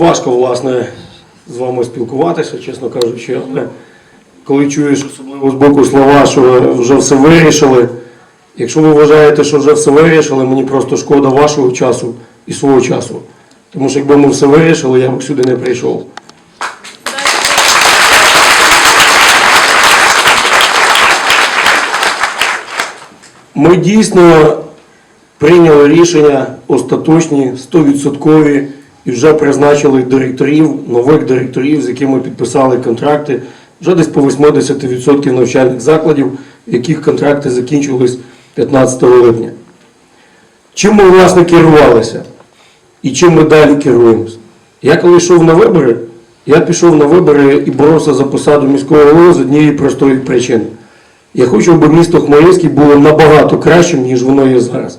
важко, власне, з вами спілкуватися, чесно кажучи, але коли чуєш особливо з боку слова, що вже все вирішили. Якщо ви вважаєте, що вже все вирішили, мені просто шкода вашого часу і свого часу. Тому що якби ми все вирішили, я б сюди не прийшов. Ми дійсно прийняли рішення остаточні, 100% і вже призначили директорів, нових директорів, з якими підписали контракти. Вже десь по 80% навчальних закладів, яких контракти закінчились 15 липня. Чим ми, власне, керувалися? І чим ми далі керуємося? Я коли йшов на вибори, я пішов на вибори і боровся за посаду міського голови з однієї простої причини. Я хочу, щоб місто Хмельницький було набагато кращим, ніж воно є зараз.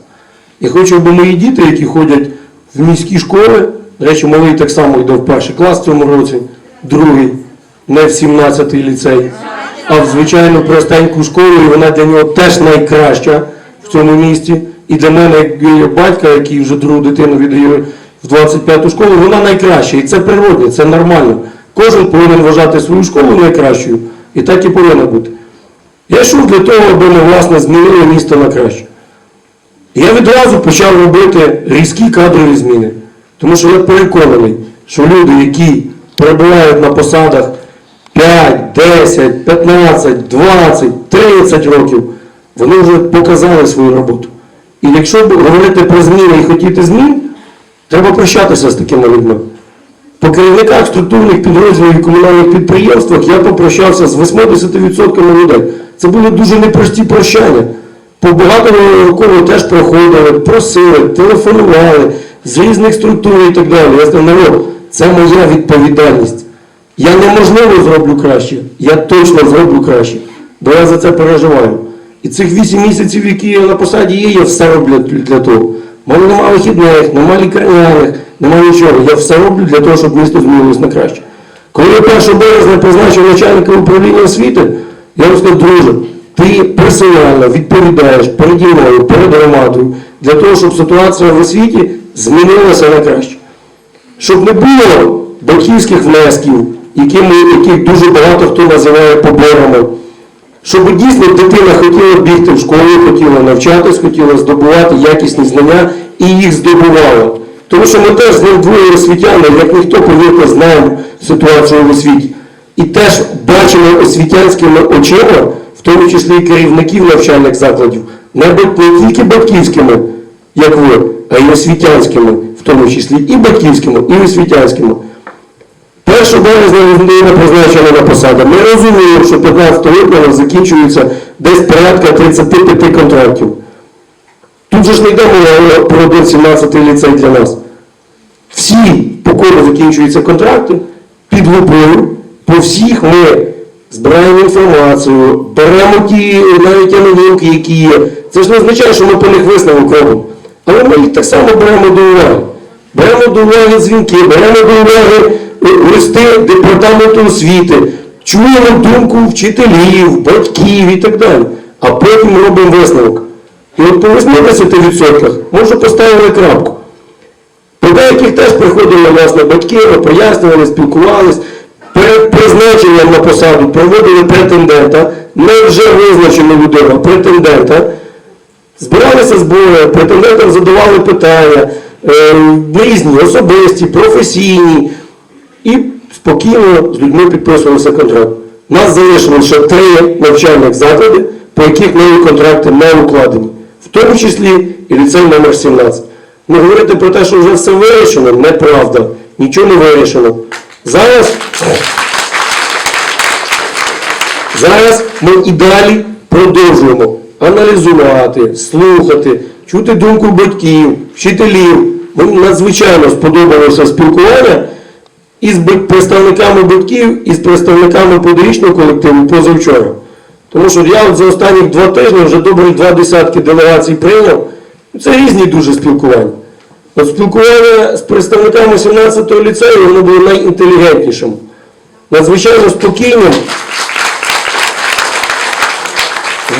Я хочу, щоб мої діти, які ходять в міські школи, до речі, малий так само йде в перший клас в цьому році, другий, не в 17-й ліцей, а в звичайну простеньку школу, і вона для нього теж найкраща в цьому місті. І для мене, як батька, який вже другу дитину віддає в 25-ту школу, вона найкраща. І це природне, це нормально. Кожен повинен вважати свою школу найкращою, і так і повинно бути. Я йшов для того, аби ми, власне, змінили місто на краще. Я відразу почав робити різкі кадрові зміни. Тому що я переконаний, що люди, які перебувають на посадах 5, 10, 15, 20, 30 років, вони вже показали свою роботу. І якщо говорити про зміни і хотіти змін, треба прощатися з такими людьми. По керівниках структурних підрозділів і комунальних підприємствах я попрощався з 80% людей. Це були дуже непрості прощання. По багато теж проходили, просили, телефонували з різних структур і так далі. Я сказав, народ, це моя відповідальність. Я неможливо зроблю краще, я точно зроблю краще, бо я за це переживаю. І цих 8 місяців, які я на посаді є, я все роблю для того. У мене немає вихідних, немає лікарняних, немає нічого. Я все роблю для того, щоб місто змінилось на краще. Коли я 1 березня призначив начальника управління освіти, я йому друже, ти персонально відповідаєш переді мною, перед громадою, для того, щоб ситуація в освіті змінилася на краще. Щоб не було батьківських внесків, яких дуже багато хто називає поборами. Щоб дійсно дитина хотіла бігти в школу, хотіла навчатись, хотіла здобувати якісні знання і їх здобувала. Тому що ми теж з ним двоє освітяни, як ніхто, повірте, знаємо ситуацію в освіті. І теж бачимо освітянськими очима, в тому числі і керівників навчальних закладів, не тільки батьківськими, як ви, а й освітянськими, в тому числі і батьківськими, і освітянськими. 1 березня людина призначена на посаду. Ми розуміємо, що 15 липня закінчується десь порядка 35 контрактів. Тут же ж не йде мова про один 17 ліцей для нас. Всі, по кому закінчуються контракти, під лупою, по всіх ми збираємо інформацію, беремо ті навіть новинки, які є. Це ж не означає, що ми по них висновок робимо. Але ми їх так само беремо до уваги. Беремо до уваги дзвінки, беремо до уваги е, листи департаменту освіти, чуємо думку вчителів, батьків і так далі. А потім робимо висновок. І от по 80% ми вже поставили крапку. По деяких теж приходили власне батьки, пояснювали, спілкувались. Перед призначенням на посаду проводили претендента, не вже визначену людину, а претендента. Збиралися збори, претендентам задавали питання, е, різні, особисті, професійні. І спокійно з людьми підписувався контракт. Нас залишилося ще три навчальних заклади, по яких нові контракти не укладені, в тому числі і ліцей номер 17. Не говорити про те, що вже все вирішено, неправда. Нічого не вирішено. Зараз, зараз ми і далі продовжуємо аналізувати, слухати, чути думку батьків, вчителів. Мені надзвичайно сподобалося спілкування із представниками батьків і з представниками педагогічного колективу позавчора. Тому що я от за останні два тижні вже добрі два десятки делегацій прийняв. Це різні дуже спілкування. От спілкування з представниками 17-го ліцею воно було найінтелігентнішим, надзвичайно спокійним,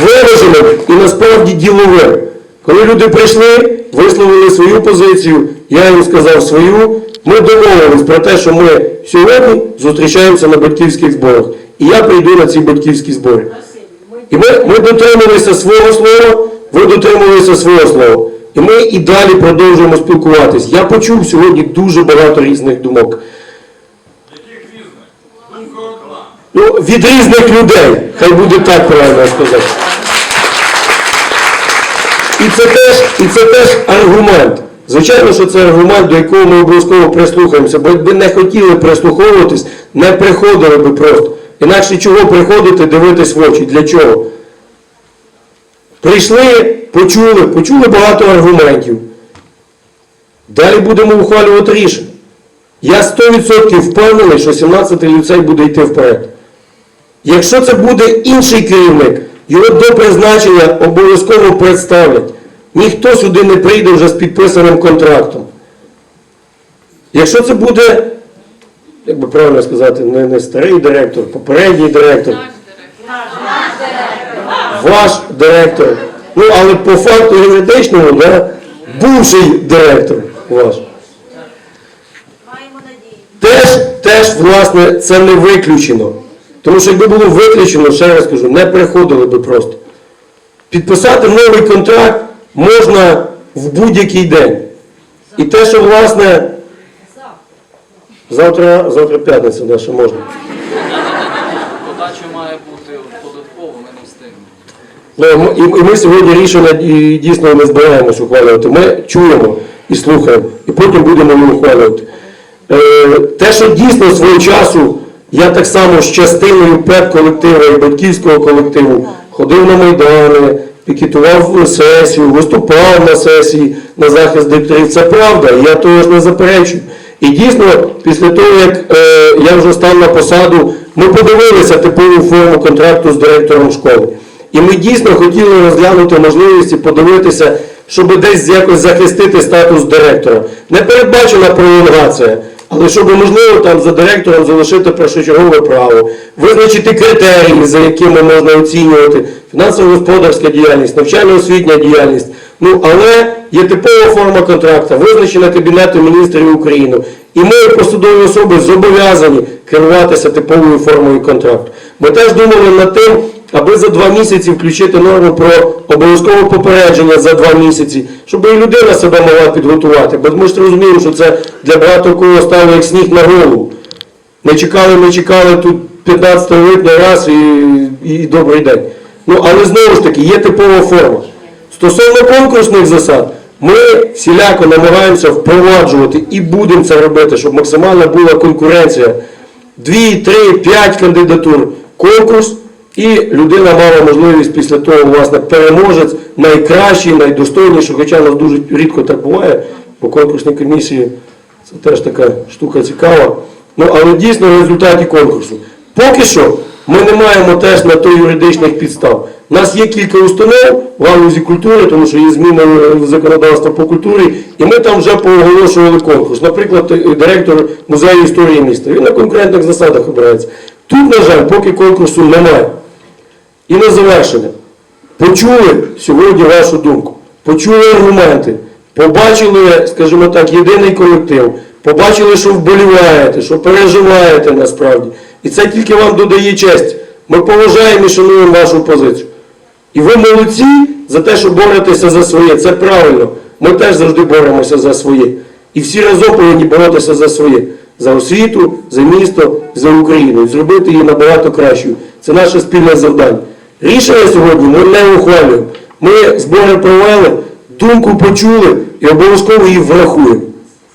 вираженим і насправді діловим. Коли люди прийшли, висловили свою позицію, я їм сказав свою, ми домовились про те, що ми сьогодні зустрічаємося на батьківських зборах. І я прийду на ці батьківські збори. І ми, ми дотрималися свого слова, ви дотрималися свого слова. І ми і далі продовжуємо спілкуватись. Я почув сьогодні дуже багато різних думок. Яких різних? Думка одна. Ну, від різних людей, хай буде так правильно сказати. І це теж, і це теж аргумент. Звичайно, що це аргумент, до якого ми обов'язково прислухаємося, бо якби не хотіли прислуховуватись, не приходили би просто. Інакше чого приходити, дивитись в очі? Для чого? Прийшли, почули, почули багато аргументів. Далі будемо ухвалювати рішення. Я 100% впевнений, що 17-й ліцей буде йти вперед. Якщо це буде інший керівник, його до призначення обов'язково представлять. Ніхто сюди не прийде вже з підписаним контрактом. Якщо це буде, як би правильно сказати, не, не старий директор, попередній директор, ваш директор, ну але по факту юридичному, да, бувший директор ваш. Теж, теж, власне, це не виключено. Тому що якби було виключено, ще раз кажу, не приходили би просто. Підписати новий контракт можна в будь-який день. І те, що, власне, завтра, завтра п'ятниця, да, що можна. Подача має бути податково, ми не встигнемо. Ну, і, і ми сьогодні рішення і, дійсно не збираємось ухвалювати. Ми чуємо і слухаємо, і потім будемо їх ухвалювати. Е, те, що дійсно свого часу я так само з частиною педколективу і батьківського колективу ходив на майдани, пікетував сесію, виступав на сесії на захист директорів. Це правда, я того ж не заперечую. І дійсно, після того, як е, я вже став на посаду, ми подивилися типову форму контракту з директором школи. І ми дійсно хотіли розглянути можливість і подивитися, щоб десь якось захистити статус директора. Не передбачена пролонгація, але щоб можливо там за директором залишити першочергове право, визначити критерії, за якими можна оцінювати фінансово-господарська діяльність, навчально-освітня діяльність. Ну, але є типова форма контракту, визначена Кабінетом міністрів України. І ми, як посадові особи, зобов'язані керуватися типовою формою контракту. Ми теж думали над тим, аби за два місяці включити норму про обов'язкове попередження за два місяці, щоб і людина себе могла підготувати. Бо ми ж розуміємо, що це для багато кого стало як сніг на голову. Ми чекали, ми чекали тут 15 липня раз і, і добрий день. Ну, але знову ж таки, є типова форма. Стосовно конкурсних засад, ми всіляко намагаємося впроваджувати і будемо це робити, щоб максимальна була конкуренція. Дві, три, п'ять кандидатур, конкурс, і людина мала можливість після того, власне, переможець, найкращий, найдостойніший, хоча нас дуже рідко так буває, бо конкурсні комісії це теж така штука цікава. Ну, але дійсно в результаті конкурсу. Поки що ми не маємо теж на то юридичних підстав. У нас є кілька установ в галузі культури, тому що є зміни в законодавство по культурі, і ми там вже пооголошували конкурс. Наприклад, директор музею історії міста. Він на конкурентних засадах обирається. Тут, на жаль, поки конкурсу немає. І на завершення. Почули сьогодні вашу думку, почули аргументи, побачили, скажімо так, єдиний колектив, побачили, що вболіваєте, що переживаєте насправді. І це тільки вам додає честь. Ми поважаємо і шануємо вашу позицію. І ви молодці за те, що боретеся за своє. Це правильно. Ми теж завжди боремося за своє. І всі разом повинні боротися за своє. За освіту, за місто, за Україну. І зробити її набагато кращою. Це наше спільне завдання. Рішення сьогодні ми не ухвалюємо. Ми збори провели, думку почули і обов'язково її врахуємо.